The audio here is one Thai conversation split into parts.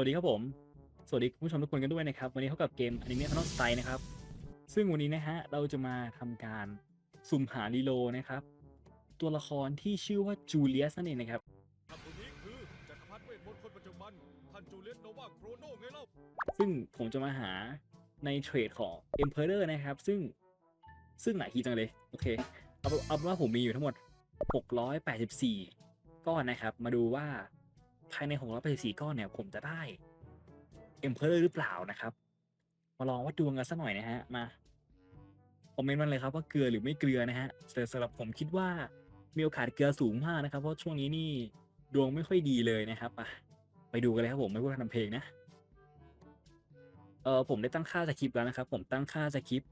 วัสดีครับผม สวัสดีคุณผู้ชมทุกคนกันด้วยนะครับ วันนี้เขากับเกม Anime p a n o s t y นะครับ ซึ่งวันนี้นะฮะเราจะมาทำการสุ่มหาลีโลนะครับ ตัวละครที่ชื่อว่าจูเลียสนั่นเองนะครับท่านคนนี้คือจักรพรรดิเวทมนต์คนปัจจุบันท่านจูเลียสโนวาโครโนไงเล่าซึ่งผมจะมาหาในเทรดของ Emperor นะครับ ซึ่งซึ่งหลายทีจังเลย โอเค เอาเป็นเอาเป็นว่าผมมีอยู่ทั้งหมด 684 ก้อนนะครับ มาดูว่า ภายใน 684 ก้อนเนี่ย ผมจะได้ Emperor หรือเปล่านะครับ มาลองวัดดวงกันสักหน่อยนะฮะ มาคอมเมนต์มันเลยครับว่าเกลือหรือไม่เกลือนะฮะแต่สำหรับผมคิดว่ามีโอกาสเกลือสูงมากนะครับ เพราะช่วงนี้นี่ดวงไม่ค่อยดีเลยนะครับอะไปดูกันเลยครับผมไม่พูดทำเพลงนะเออผมได้ตั้งค่าสคริปต์แล้วนะครับ ผมตั้งค่าสคริปต์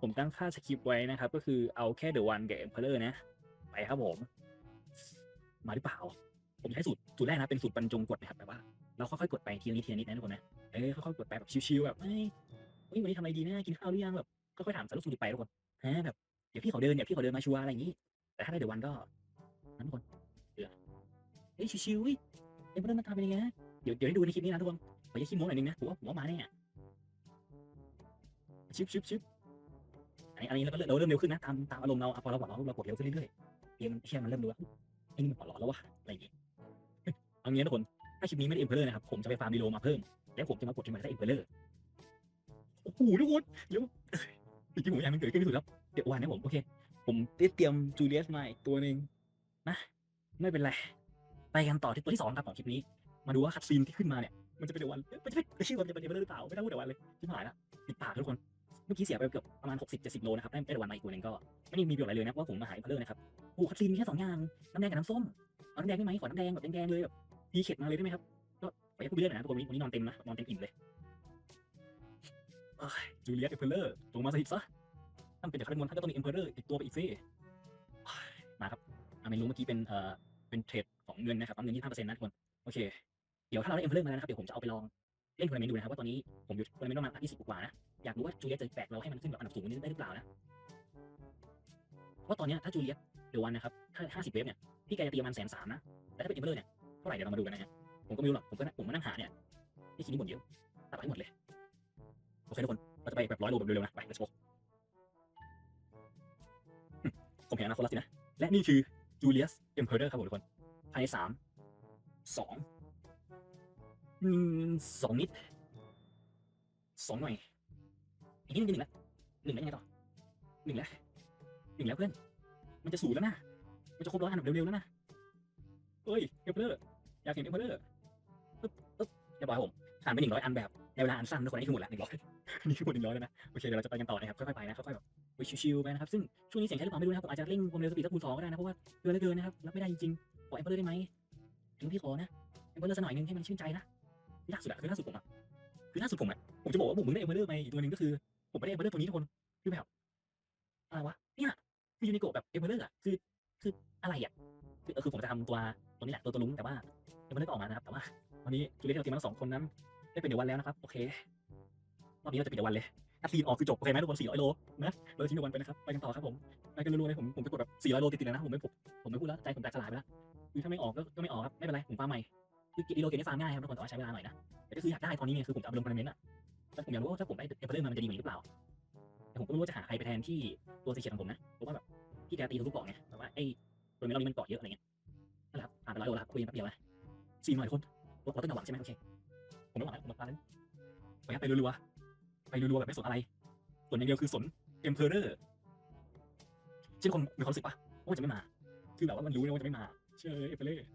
ผมตั้งค่าสคริปต์ไว้นะครับ ก็คือเอาแค่เดอะวันกับเอ็มเพลอร์นะ ไปครับผม มาหรือเปล่า ผมใช้สูตรสูตรแรกนะเป็นสูตรบรรจงกดนะครับแบบว่าเราค่อยๆกดไปทีละนิดทีละนิดนะทุกคนนะเออค่อยๆกดไปแบบชิวๆแบบเฮ้ยวันนี้ทำอะไรดีนะกินข้าวหรือยังแบบค่อยๆถามสารทุกสุขดิบไปทุกคนฮะแบบเดี๋ยวพี่เขาเดินเดี๋ยวพี่เขาเดินมาชัวร์อะไรอย่างนี้ แต่ถ้าได้เดอะวันก็นั้นทุกคนเดี๋ยวเฮ้ยชิวๆเฮ้ยเอ็มเพลอร์หน้าตาเป็นยังไงเดี๋ยวเดี๋ยวได้ดูในคลิปนี้นะทุกคนขออย่าขี้โม้หน่อยนึงนะผมว่าผมว่ามาแน่ชิบชิบชิบอันนี้อันนี้เราก็เริ่มเราเริ่มเร็วขึ้นนะตามตามอารมณ์เราอะพอเราบอกเราเรากดเร็วขึ้นเรื่อยๆเกมมันเชี่ยมันเริ่มดูว่าไอ้นี่มันปลอดหลอนแล้ววะอะไรอย่างงี้ เอางี้นะทุกคน ถ้าคลิปนี้ไม่ได้เอ็มเพลเลอร์นะครับ ผมจะไปฟาร์มดีโลมาเพิ่ม แล้วผมจะมากดที่มันได้เอ็มเพลเลอร์ โอ้โหทุกคนเดี๋ยวจริงๆผมอยากมันเกิดขึ้นที่สุดแล้ว เดี๋ยววันนี้ผมโอเค ผมได้เตรียมจูเลียสมาอีกตัวหนึ่งนะ ไม่เป็นไร ไปกันต่อที่ตัวที่สองครับขอคลิปนี้ มาดูว่าคัดซีนที่ขึ้นมาเนี่ย มันจะเป็นเดี๋ยววันมันจะเป็นชื่อมันจะเป็นเอ็มเพลเลอร์หรือเปล่า ไม่ต้องพูดเดี๋ยววันเลยชิบหายละปิดปากทุกคน เมื่อกี้เสียไปเกือบประมาณ 60 70โลนะครับ ได้ได้รางวัลมาอีกตัวหนึ่งก็ไม่ได้มีประโยชน์อะไรเลยนะเพราะว่าผมมาหาอิมเพลเลอร์นะครับโอ้คัตซีนมีแค่สองอย่างน้ำแดงกับน้ำส้มเอาน้ำแดงได้ไหมขอน้ำแดงแบบแดงๆเลยแบบ พีเข็ดมาเลยได้ไหมครับ ก็ไปให้ผู้เลือกหน่อยนะทุกคนวันนี้วันนี้นอนเต็มนะ นอนเต็มอิ่มเลยเอ้ยจูเลียสอิมเพลเลอร์ลงมาสถิตซะท่านเป็นจักรพรรดิมนต์ท่านก็ต้องมีอิมเพลเลอร์อีกตัวไปอีกสิเฮ้ยมาครับอาเมนรู้เมื่อกี้เป็นเอ่อเป็นเทรดของเงินนะครับปั๊มเงิน25%นะทุกคน โอเค เดี๋ยวถ้าเราได้อิมเพลเลอร์มาแล้วนะครับ เดี๋ยวผมจะเอาไปลองเล่นทัวร์นาเมนต์ดูนะครับว่าตอนนี้ผมอยู่ทัวร์นาเมนต์ประมาณอันที่10กว่าๆนะ อยากรู้ว่าจูเลียสจะแบกเราให้มันขึ้นแบบอันดับสูงกว่านี้ได้หรือเปล่านะเพราะตอนเนี้ยถ้าจูเลียสเดี๋ยววันนะครับถ้าห้าสิบเวฟเนี่ยพี่แกจะตีประมาณแสนสามนะ แต่ถ้าเป็นอิมเบอร์เนี่ยเท่าไหร่เดี๋ยวเรามาดูกันนะฮะผมก็ไม่รู้หรอกผมก็ผมมานั่งหาเนี่ยนี่คิดนี่บ่นเยอะตัดให้หมดเลยโอเคทุกคนเราจะไปแบบร้อยโลแบบเร็วๆนะไป let's go ผมเห็นอนาคตแล้วสินะและนี่คือจูเลียสเอ็มเพอร์ครับผมทุกคนภายในสามสองสองนิดสองหน่อยอีกนิดนึงหนึ่งแล้วหนึ่งแล้วยังไงต่อหนึ่งแล้วหนึ่งแล้วเพื่อน มันจะสูงแล้วนะ มันจะครบร้อยอันแบบเร็วๆแล้วนะเอ้ยเอมเพลอร์อ ยากเห็นเอ็มเพลอร์ปึ๊บปึ๊บเรียบร้อยผมผ่านไปหนึ่งร้อยอันแบบในเวลาอันสั้นทุกคนนี่คือหมดแล้วหนึ่งร้อยนี่คือหมดหนึ่งร้อยแล้วนะโอเคเดี๋ยวเราจะไปกันต่อนะครับค่อยๆไปนะค่อยๆแบบชิวๆไปนะครับซึ่งช่วงนี้เสียงใช้หรือเปล่าไม่รู้นะครับผมอาจจะเร่งความเร็วสปีดสักคูณสองก็ได้นะเพราะว่าเกินเหลือเกินนะครับรับไม่ได้จริงๆขอเอ็มเพลอร์ได้ไหมถึงพี่ขอนะเอ็มเพลอร์สักหน่อยนึงให้มันชื่นใจนะล่าสุดอะคือล่าสุดผมอะคือล่าสุดผมอะผมจะบอกว่าผมมึงได้เอ็มเพลอร์ไปอีกตัวหนึ่งก็คือผมไม่ได้เอ็มเพลอร์ตัวนี้ทุกคนคือแบบอะไรวะเนี่ยคือยูนิโกแบบเอ็มเพลอร์อะคือคืออะไรอะคือผมจะทำตัวตัวนี้แหละตัวตัวลุงแต่ว่า เอมเพลอร์ก็ออกมานะครับ แต่ว่าวันนี้จูเลียสเราทีมมาสองคนนั้นได้เป็นเดี๋ยววันแล้วนะครับ โอเครอบนี้เราจะเป็นเดี๋ยววันเลยอัพซีนออกคือจบ โอเคไหมทุกคน400โลนะเราจะทิ้งเดี๋ยววันไปนะครับ ไปกันต่อครับผม ไปกันรัวๆเลยผมผมไปกดแบบ400โลติดๆเลยนะ ผมไม่ผมผมไม่พูดแล้วใจผมแตกสลายไปแล้วคือถ้าไม่ออกก็ก็ไม่ออกครับ ไม่เป็นไร ผมฟาร์มใหม่ คือกิโลเกมนี่ฟาร์มง่ายครับทุกคนแต่ว่าใช้เวลาหน่อยนะ แต่ก็คืออยากได้ตอนนี้ไงคือผมจะเอาไปลงทัวร์นาเมนต์อะแต่ผมอยากรู้ว่าถ้าผมได้เอมเพลอร์มามันจะดีกว่านี้หรือเปล่าแต่ผมก็ไม่รู้ว่าจะหาใครไปแทนที่ตัวสีเขียวของผมนะเพราะว่าแบบพี่แกตีทะลุเกาะไงแต่ว่าไอ้ตัวนี้เรานี้มันเกาะเยอะอะไรเงี้ยนั่นแหละครับผ่านไปร้อยโลแล้วคุยกันแป๊บเดียวนะ สี่หน่อยคนรถเราต้องระวังใช่ไหมโอเค ผมไม่หวังแล้วผมมาแล้วไปครับไปรัวๆไปรัวๆแบบไม่สนอะไร ส่วนอย่างเดียวคือสนเอ็มเพลอร์เช่นคนมีความรู้สึกปะว่ามันจะไม่มา คือแบบว่ามันรู้นะว่าจะไม่มา เชื่อเอ็มเพลอร์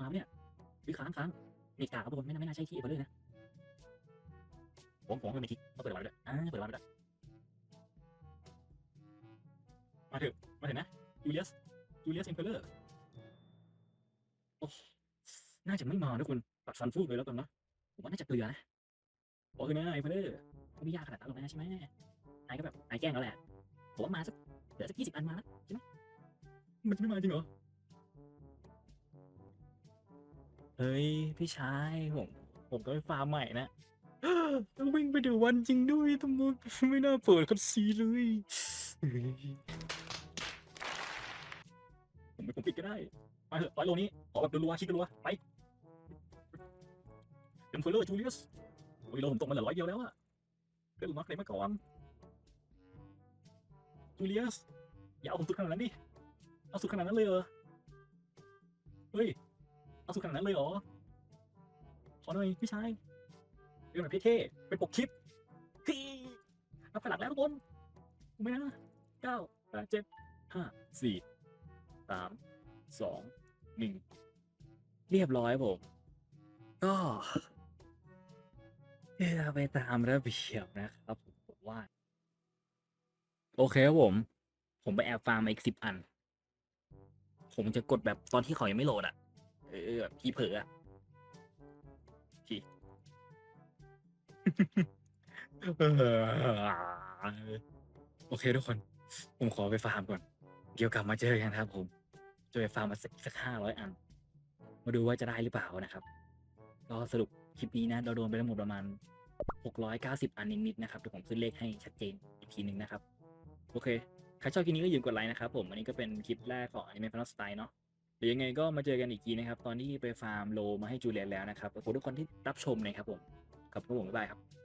มาเนี่ยวิค้างค้างเมกาครับทุกคนไม่น่าไม่น่าใช่ที่เอ็มเพลอร์นะผมผมไม่มีทิกต้องเปิดวันด้วยอ่าเปิดวันด้วยมาเถอะมาเถอะนะจูเลียสจูเลียสเอ็มเพลอร์โอ้ น่าจะไม่มาทุกคนตัดฟันฟูดเลยแล้วกันนะผมว่าน่าจะเกลือนะบอกเลยนะเอ็มเพลอร์ก็ไม่ยากขนาดนั้นหรอกนะใช่ไหมนายก็แบบนายแกล้งแล้วแหละผมว่ามาสักเหลือสักยี่สิบอันมานะใช่ไหมมันจะไม่มาจริงเหรอเฮ้ยพี่ชายผมผมต้องไปฟาร์มใหม่นะต้องวิ่งไปเดี๋ยววันจริงด้วยตำรวจไม่น่าเปิดคัดซีเลยผมผมปิดก็ได้ ไปเถอะร้อยโลนี้ขอแบบรัวๆชิดรัวไป เอ็มเพอเรอร์จูเลียสโอ้ยเราผมตกมาเหลือร้อยเดียวแล้วอะเพื่อนมาร์กเลยมาก่อนจูเลียสอย่าเอาผมสุดขนาดนั้นดิเอาสุดขนาดนั้นเลยเหรอเฮ้ยเอาสุดขนาดนั้นเลยเหรอขอหน่อยพี่ชายเป็นแบบเท่ๆเป็นปกคลิปพี่นับไปหลังแล้วทุกคนไม่นะเก้าแปดเจ็ดห้าสี่สามสองหนึ่งเรียบร้อยผมก็ เพื่อไปตามระเบียบนะครับผมผมว่า โอเคครับผม ผมไปแอบฟาร์มมาอีกสิบอัน ผมจะกดแบบตอนที่เขายังไม่โหลดอะ เออแบบพี่เผลออะพี่โอเคทุกคน ผมขอไปฟาร์มก่อน เดี๋ยวกลับมาเจอกันครับ ผม จะไปฟาร์มมาสักห้าร้อยอัน มาดูว่าจะได้หรือเปล่านะครับ ก็สรุป คลิปนี้นะเราโดนไปทั้งหมดประมาณ 690 อันนิดๆนะครับเดี๋ยวผมขึ้นเลขให้ชัดเจนอีกทีหนึ่งนะครับ โอเค ใครชอบคลิปนี้ก็อย่าลืมกดไลค์นะครับผม อันนี้ก็เป็นคลิปแรกของอนิเมะพันสไตล์เนาะหรือยวยังไงก็มาเจอกันอีกทีนะครับ ตอนที่ไปฟาร์มโลมาให้จูเลียนแล้วนะครับขอบคุณทุกคนที่รับชมนะครับผมขอบคุณผมบ๊ายบายครับ